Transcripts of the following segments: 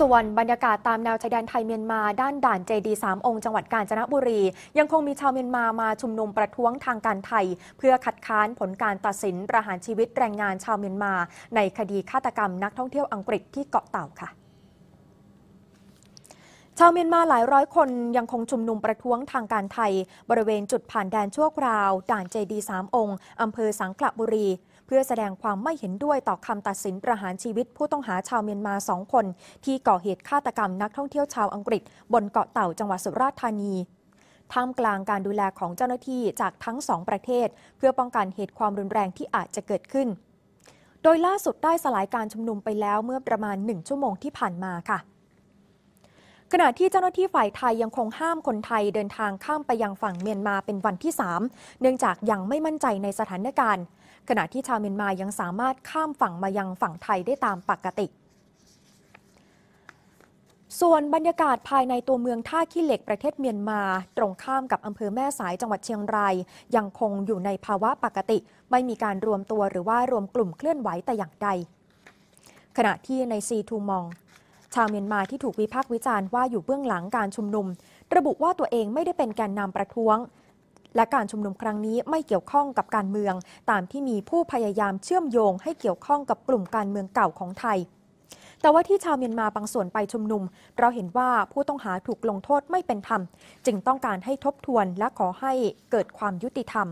ส่วนบรรยากาศตามแนวชายแดนไทยเมียนมาด้านด่านเจดีสามองค์จังหวัดกาญจนบุรี ยังคงมีชาวเมียนมามาชุมนุมประท้วงทางการไทย เพื่อคัดค้านผลการตัดสินประหารชีวิตแรงงานชาวเมียนมา ในคดีฆาตกรรมนักท่องเที่ยวอังกฤษที่เกาะเต่าค่ะ ชาวเมียนมาหลายร้อยคนยังคงชุมนุมประท้วงทางการไทย บริเวณจุดผ่านแดนชั่วคราว ด่านเจดีสามองค์อำเภอสังขละบุรี เพื่อแสดงความไม่เห็นด้วยต่อคำตัดสินประหารชีวิตผู้ต้องหาชาวเมียนมาสองคน ที่ก่อเหตุฆาตกรรมนักท่องเที่ยวชาวอังกฤษ บนเกาะเต่าจังหวัดสุราษฎร์ธานีท่ามกลางการดูแลของเจ้าหน้าที่จากทั้งสองประเทศ เพื่อป้องกันเหตุความรุนแรงที่อาจจะเกิดขึ้น โดยล่าสุดได้สลายการชุมนุมไปแล้วเมื่อประมาณหนึ่งชั่วโมงที่ผ่านมาค่ะ ขณะที่เจ้าหน้าที่ฝ่ายไทยยังคงห้ามคนไทยเดินทางข้ามไปยังฝั่งเมียนมาเป็นวันที่ 3 เนื่องจากยังไม่มั่นใจในสถานการณ์ ขณะที่ชาวเมียนมายังสามารถข้ามฝั่งมายังฝั่งไทยได้ตามปกติส่วนบรรยากาศภายในตัวเมืองท่าขี้เหล็กประเทศเมียนมา ตรงข้ามกับอำเภอแม่สายจังหวัดเชียงราย ยังคงอยู่ในภาวะปกติ ไม่มีการรวมตัวหรือว่ารวมกลุ่มเคลื่อนไหวแต่อย่างใด ขณะที่ในซีทูมอง ชาวเมียนมาที่ถูกวิพากษ์วิจารณ์ว่าอยู่เบื้องหลังการชุมนุม ระบุว่าตัวเองไม่ได้เป็นแกนนำประท้วง และการชุมนุมครั้งนี้ไม่เกี่ยวข้องกับการเมือง ตามที่มีผู้พยายามเชื่อมโยง ให้เกี่ยวข้องกับกลุ่มการเมืองเก่าของไทย แต่ว่าที่ชาวเมียนมาบางส่วนไปชุมนุม เราเห็นว่าผู้ต้องหาถูกลงโทษไม่เป็นธรรม จึงต้องการให้ทบทวนและขอให้เกิดความยุติธรรม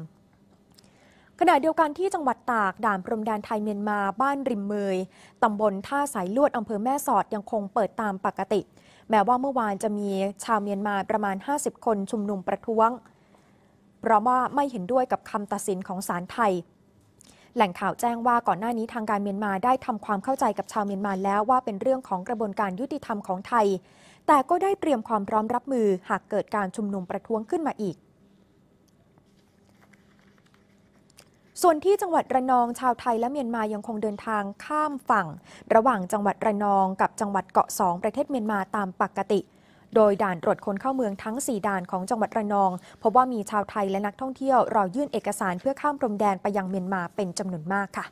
ขณะเดียวกันที่จังหวัดตากด่านพรมแดนไทยเมียนมาบ้านริมเมยตำบลท่าสายลวดอำเภอแม่สอดยังคงเปิดตามปกติ แม้ว่าเมื่อวานจะมีชาวเมียนมาประมาณ 50 คนชุมนุมประท้วง เพราะว่าไม่เห็นด้วยกับคำตัดสินของศาลไทย แหล่งข่าวแจ้งว่าก่อนหน้านี้ทางการเมียนมาได้ทำความเข้าใจกับชาวเมียนมาแล้วว่าเป็นเรื่องของกระบวนการยุติธรรมของไทย แต่ก็ได้เตรียมความพร้อมรับมือหากเกิดการชุมนุมประท้วงขึ้นมาอีก ส่วนที่จังหวัดระนองชาวไทยและเมียนมายังคงเดินทางข้ามฝั่ง ระหว่างจังหวัดระนองกับจังหวัดเกาะสองประเทศเมียนมาตามปกติ โดยด่านตรวจคนเข้าเมืองทั้ง 4 ด่านของจังหวัดระนอง พบว่ามีชาวไทยและนักท่องเที่ยวรอยื่นเอกสารเพื่อข้ามพรมแดนไปยังเมียนมาเป็นจำนวนมากค่ะ